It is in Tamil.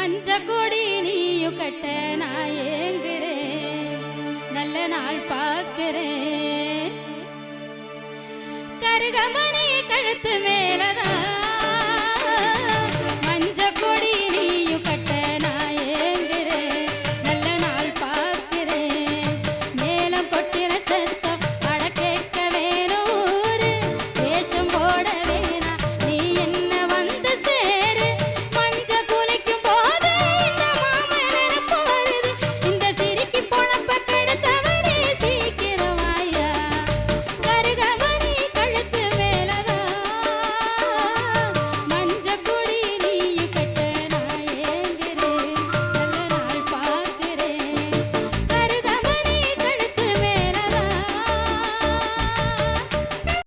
மஞ்ச கொடி நீயும் கட்ட நான் ஏங்குறேன். நல்ல நாள் பார்க்கிறேன். கருகமணி கழுத்துமே